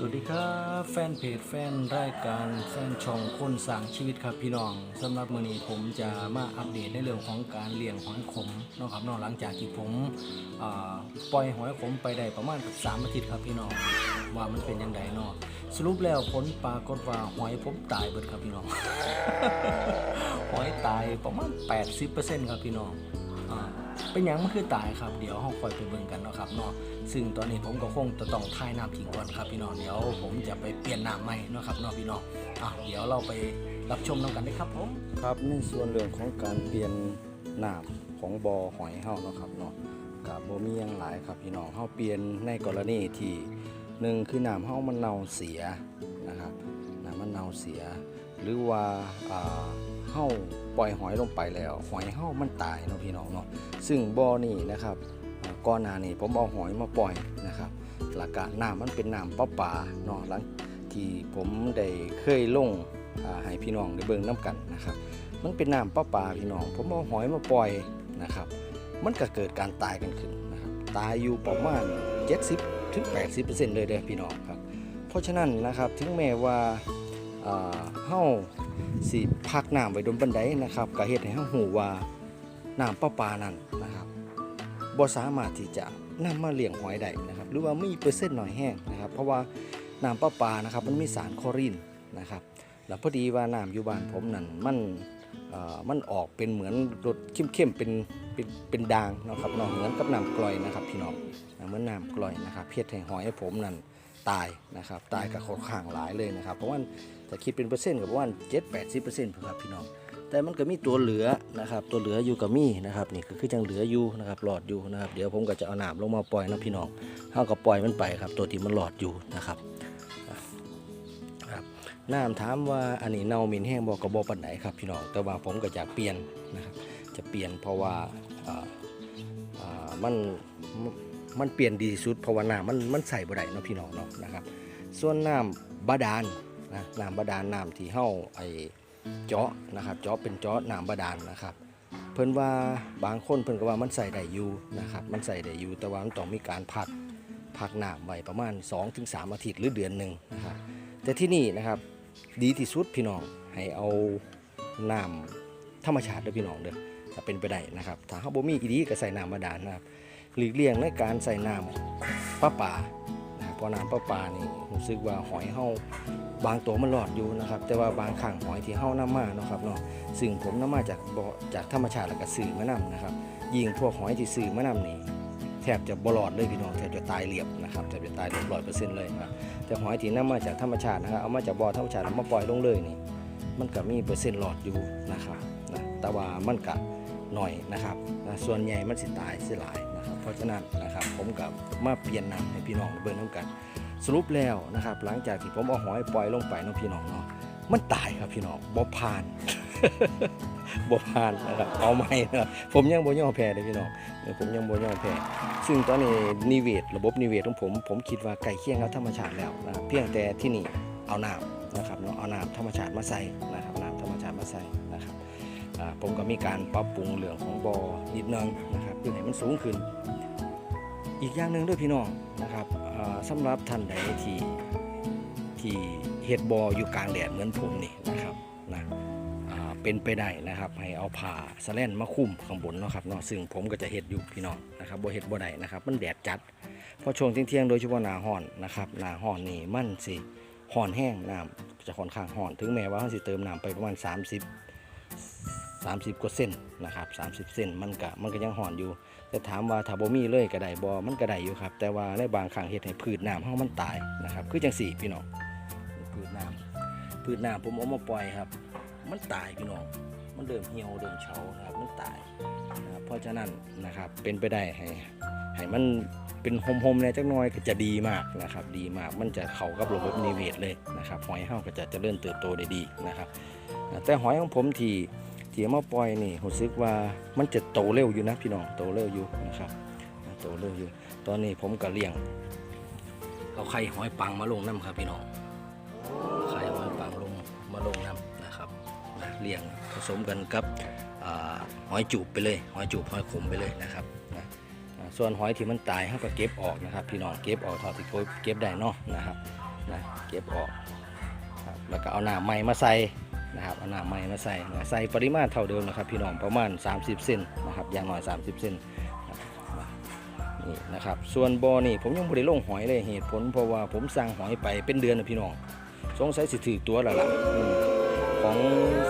สวัสดีครับแฟนเพจแฟนรายการแฟนช่องคนสร้างชีวิตครับพี่น้องสำหรับมื้อนี้ผมจะมาอัปเดตในเรื่องของการเลี้ยงหอยขมนะครับนาะหลังจากที่ผมปล่อยหอยขมไปได้ประมาณสามอาทิตย์ครับพี่น้องว่ามันเป็นยังไงเนาะสรุปแล้วผลปรากฏว่าหอยผมตายเบิดครับพี่น้องหอยตายประมาณ 80%ครับพี่น้อง เป็นหยังมันคือตายครับ เดี๋ยวเราคอยไปเบิ่งกันเนาะครับเนาะซึ่งตอนนี้ผมก็คงจะต้องท่ายน้ำทิ้งก่อนครับพี่น้องเดี๋ยวผมจะไปเปลี่ยนน้ำใหม่เนาะครับเนาะพี่น้องอะเดี๋ยวเราไปรับชมน้ำกันเลยครับผมครับในส่วนเรื่องของการเปลี่ยนน้ำของบ่อหอยเฮาเนาะครับเนาะกับบ่มีหยังหลายครับพี่น้องเฮาเปลี่ยนในกรณีที่หนึ่งคือน้ำเฮามันเน่าเสียนะครับน้ำมันเน่าเสีย หรือว่าอ่าา ปล่อยหอยลงไปแล้ว หอยเฮามันตายเนาะพี่น้องเนาะซึ่งบ่อนี่นะครับก่อนหน้านี้ผมเอาหอยมาปล่อยนะครับหลักการน้ำมันเป็นน้ำประปาเนาะหลังที่ผมได้เคยลงอ่าให้พี่น้องได้เบิ่งน้กันนะครับ มันเป็นน้ำประปาพี่น้อง ผมเอาหอยมาปล่อยนะครับ มันก็เกิดการตายกันขึ้นนะครับตายอยู่ประมาณ 70ถึง80%เลยเด้อพี่น้องครับเพราะฉะนั้นนะครับถึงแม้ว่า เฮาสิพักน้ำไว้ดนบันไดนะครับก็เฮ็ดให้เฮาฮู้ว่าน้ำประปานั้นนะครับบ่สามารถที่จะนำมาเลี้ยงหอยได้นะครับ หรือว่ามีเปอร์เซ็นต์หน่อยแห้งนะครับ เพราะว่าน้ำประปานะครับมันมีสารคอรีนนะครับแล้วพอดีว่าน้ำอยู่บ้านผมนั่นมันเอ่อมันออกเป็นเหมือนรสเข้มๆเป็นเป็นเป็นด่างนะครับเนาะเหมือนกับน้ำกร่อยนะครับ พี่น้องเหมือนน้ำกร่อยนะครับ เพียให้หอยให้ผมนั่นตายนะครับ ตายกับค่อนข้างหลายเลยนะครับ เพราะว่า จะคิดเป็นเปอร์เซ็นต์กับว่าเจ็ดแปดสิบเปอร์เซ็นต์ครับพี่น้องแต่มันก็มีตัวเหลือนะครับ ตัวเหลืออยู่กับมีนะครับนี่ก็คือจังเหลืออยู่นะครับหลอดอยู่นะครับ เดี๋ยวผมก็จะเอาหน้ำลงมาปล่อยนะพี่น้องเท่ากับปล่อยมันไปครับ ตัวที่มันหลอดอยู่นะครับครับน้ำถามว่าอันนี้เน่ามินแห้งบอกกับบอปันไหนครับ พี่น้องแต่ว่าผมก็จะเปลี่ยนนะครับ จะเปลี่ยนเพราะว่ามันมันเปลี่ยนดีที่สุดเพราะว่าน้ำมันมันใส่บ่ได้นะพี่น้องเนาะนะครับ ส่วนน้ำบาดาล นะน้ำบาดาลน้ำที่เฮาไอเจาะนะครับ เจาะเป็นเจาะน้ำบาดาลนะครับ เพิ่นว่าบางคนเพิ่นก็ว่ามันใส่ได้อยู่นะครับ มันใส่ได้อยู่แต่ว่ามันต้องมีการพักพักน้ำไว้ประมาณ 2-3 อาทิตย์หรือเดือนหนึ่งนะครับ แต่ที่นี่นะครับดีที่สุดพี่น้องให้เอาน้ำธรรมชาติเด้อพี่น้องเด้อถ้าเป็นไปได้นะครับ ถ้าเขาบ่มีอีดีก็ใส่น้ำบาดาลนะครับหลีกเลี่ยงในการใส่น้ำประปา เพราะน้ำประปานี่รู้สึกว่าหอยเฮาบางตัวมันหลอดอยู่นะครับ แต่ว่าบางครั้งหอยที่เฮาน้ำมาเนาะครับเนาะซึ่งผมน้ำมาจากบ่อจากธรรมชาติแล้วก็ซื้อมานำนะครับ ยิ่งพวกหอยที่ซื้อมานำนี่แทบจะบลอดเลยพี่น้องแทบจะตายเรียบนะครับแทบจะตายเรียบร้อยเปอร์เซ็นต์เลยนะครับแต่หอยที่น้ำมาจากธรรมชาตินะครับเอามาจากบ่อธรรมชาติแล้วมาปล่อยลงเลยนี่มันก็มีเปอร์เซ็นต์หลอดอยู่นะครับนะแต่ว่ามันก็หน่อยนะครับนะส่วนใหญ่มันสิตายสิหลาย เพราะฉะนั้นนะครับผมกับมาเปลี่ยนน้ำให้พี่น้องเบิ่งน้ำกัน สรุปแล้วนะครับ หลังจากที่ผมเอาหอยปล่อยลงไปน้องพี่น้องเนาะมันตายครับพี่น้องบ่ผ่านบ่ผ่านนะครับเอาไม่นะครับผมยังบ่ยอแพ้เลยพี่น้องเออผมยังบ่ยอแพ้ซึ่งตอนนี้นิเวศระบบนิเวศของผม ผมคิดว่าใกล้เคียงกับธรรมชาติแล้วนะครับเพียงแต่ที่นี่เอาน้ำนะครับเนาะเอาน้ำธรรมชาติมาใส่นะครับน้ำธรรมชาติมาใส่ ผมก็มีการปรับปรุงเรื่องของบ่อนิดนึงนะครับเพื่อให้มันสูงขึ้น อีกอย่างหนึ่งด้วยพี่น้องนะครับอ่าสำหรับท่านใดที่ที่เฮ็ดบ่ออยู่กลางแดดเหมือนผมนี่นะครับนะเป็นไปได้นะครับ ให้เอาผ้าสแลนมาคลุมข้างบนเนาะครับเนาะซึ่งผมก็จะเฮ็ดอยู่พี่น้องนะครับบ่เฮ็ดบ่ได้นะครับ มันแดดจัดเพราะช่วงเที่ยงโดยเฉพาะหน้าร้อนนะครับหน้าร้อนนี่มันสิร้อนแห้งน้ำจะค่อนข้างร้อน ถึงแม้ว่าเราสิเติมน้ำไปประมาณ 30 30 กว่าเส้นนะครับ 30 เส้นมันก็มันก็ยังร้อนอยู่ แต่ถามว่าถ้าบ่มีเลยก็ได้บ่มันก็ได้อยู่ครับ แต่ว่าในบางครั้งเฮ็ดให้พืชน้ำเฮามันตายนะครับ คือจังสี่พี่น้องพืชน้ำพืชน้ำผมเอามาปล่อยครับ มันตายพี่น้อง มันเริ่มเหี่ยวเริ่มเฉานะครับ มันตายนะครับเพราะฉะนั้นนะครับเป็นไปได้ให้ให้มันเป็นโฮมๆเนี่ยจักน่อยก็จะดีมากนะครับ ดีมากมันจะเข้ากับระบบนิเวศเลยนะครับหอยเฮาก็จะเจริญเติบโตได้ดีนะครับ แต่หอยของผมที่ ที่อามาปล่อยนี่รู้สึกว่ามันจะโตเร็วอยู่นะพี่น้องโตเร็วอยู่นะครับโตเร็วอยู่ ตอนนี้ผมก็เลี้ยงเอาไข่หอยปังมาลงน้ำครับพี่น้องไข่หอยปังลงมาลงน้ำนะครับนะเลี้ยงผสมกันกับอหอยจูบไปเลย หอยจูบหอยขมไปเลยนะครับนะส่วนหอยที่มันตายเขาก็เก็บออกนะครับ พี่น้องเก็บออกเท่าที่เก็บได้เนาะนะครับนะเก็บออกแล้วก็เอาหน้ำใหม่มาใส่ นะครับเอาน้ำใหม่มาใส่นะใส่ปริมาณเท่าเดิมนะครับ พี่น้องประมาณ 30 เซนนะครับอย่างน้อย 30 เซนนี่นะครับส่วนบ่อนี่ผมยังไม่ได้ลงหอยเลยเหตุผลเพราะว่าผมสั่งหอยไปเป็นเดือนนะพี่น้องสงสัยสิถือตัวล้วล่ะของ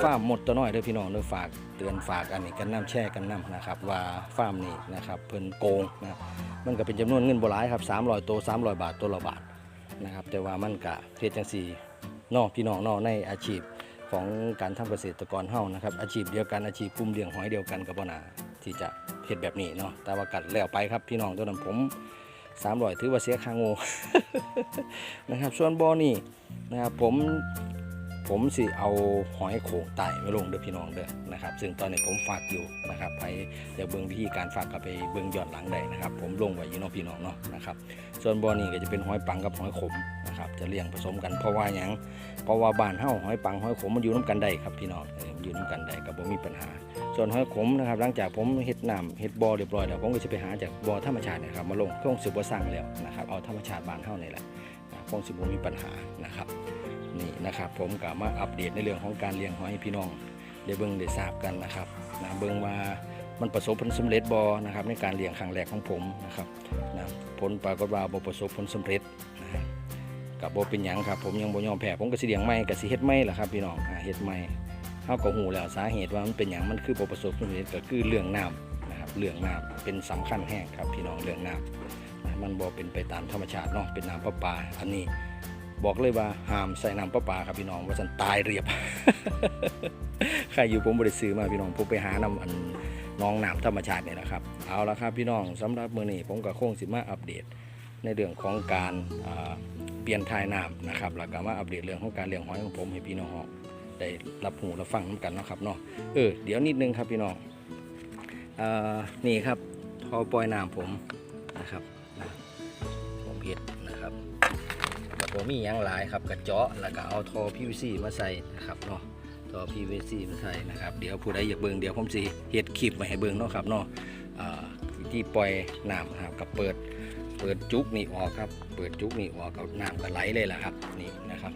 ฟาร์มหมดตัวน้อยเด้อพี่น้องเด้อฝากเตือนฝากอันนี้กันน้ำแช่กันน้ำนะครับ ว่าฟาร์มนี่นะครับเพิ่นโกงนะมันก็เป็นจำนวนเงินโบราณครับ300ตัว300 บาทตัวละบาทนะครับแต่ว่ามันก็เฮ็ดจังซี่นอกพี่น้องนอกในอาชีพ ของการทำเกษตรกรเฮ้านะครับ อาชีพเดียวกันอาชีพกลุ่มเลี้ยงหอยเดียวกันกับ่น่าที่จะเห็ดแบบนี้เนาะแต่ว่ากัดแล้วไปครับ พี่น้องตัวนั้นผม300ถือว่าเสียค่างงูนะครับส่วนบอนี่นะครับผม ผมสิเอาหอยโขงไต่มาลงเด้อพี่น้องเด้อนะครับ ซึ่งตอนนี้ผมฝากอยู่นะครับไปเดี๋ยวเบิ่งวิธีการฝากกลับไปเบิ่งย้อนหลังได้นะครับ ผมลงไว้อยู่น้องพี่น้องเนาะนะครับ ส่วนบอนี้ก็จะเป็นหอยปังกับหอยขมนะครับจะเลี้ยงผสมกันเพราะว่าหยังเพราะว่าบ้านเฮาหอยปังหอยขมมันอยู่น้กันได้ครับพี่น้องอยู่น้กันได้ก็บ่มีปัญหา ส่วนหอยขมนะครับ หลังจากผมเฮ็ดน้ำเฮ็ดบอเรียบร้อยแล้วผมก็จะไปหาจากบอธรรมชาตินะครับมาลงเครื่องสิบ่สร้างแล้วนะครับเอาธรรมชาติบ้านเฮานี่แหละนะคงสิบ่มีปัญหานะครับ นี่นะครับ ผมก็มาอัปเดตในเรื่องของการเลี้ยงหอยพี่น้องได้เบิ่งได้ทราบกันนะครับนะเบิ่งว่ามันประสบผลสำเร็จบอนะครับในการเลี้ยงครั้งแรกของผมนะครับนะผลปรากฏว่าบ่ประสบผลสำเร็จนะกับบ่เป็นหยังครับผมยังบ่ยอมแพ้ผมก็สิเลี้ยงใหม่ก็สิเฮ็ดใหม่ล่ะครับพี่น้องเฮ็ดใหม่เฮาก็ฮู้แล้วสาเหตุว่ามันเป็นหยังมันคือบ่ประสบผลสำเร็จก็คือเรื่องน้ำนะครับเรื่องน้ำเป็นสำคัญแห้งครับพี่น้องเรื่องน้ำมันบ่เป็นไปตามธรรมชาติเนาะเป็นน้ำประปาอันนี้ บอกเลยว่าห้ามใส่น้ำประปาครับพี่น้องว่าซั่นตายเรียบใครอยู่ผมบ่ได้ซื้อมาพี่น้องผมไปหาน้ำอันน้องน้ำธรรมชาติเนี่ยนะครับเอาละครับพี่น้องสำหรับมือนี้ผมก็คงสิมาอัปเดต ในเรื่องของการอ่าเปลี่ยนทายน้ำนะครับแล้วก็มาอัปเดตเรื่องของการเลี้ยงหอยของผมให้พี่น้องได้รับหูรับฟังกันนะครับเนาะเออเดี๋ยวนิดนึงครับพี่น้องอนี่ครับท่อปล่อยน้ำผมนะครับ แล้วก็มีหยังหลายครับกระเจาะแล้วก็เอาท่อ PVC มาใส่นะครับเนาะต่อ PVC มาใส่นะครับเดี๋ยวผู้ใดอยากเบิ่งเดี๋ยวผมสิเฮ็ดคลิปไว้ให้เบิ่งเนาะครับเนาะอ่าที่ปล่อยน้ำนะครับกับเปิดเปิดจุกนี่ออกครับเปิดจุกนี่ออกกับน้ำก็ไหลเลยล่ะครับนี่นะครับ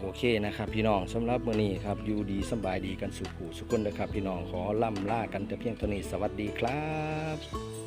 โอเคนะครับพี่น้องสำหรับมื้อนี้ครับอยู่ดีสบายดีกันสุขหูสุขคนนะครับพี่น้องขอล่ำลากันแต่เพียงเท่านี้สวัสดีครับ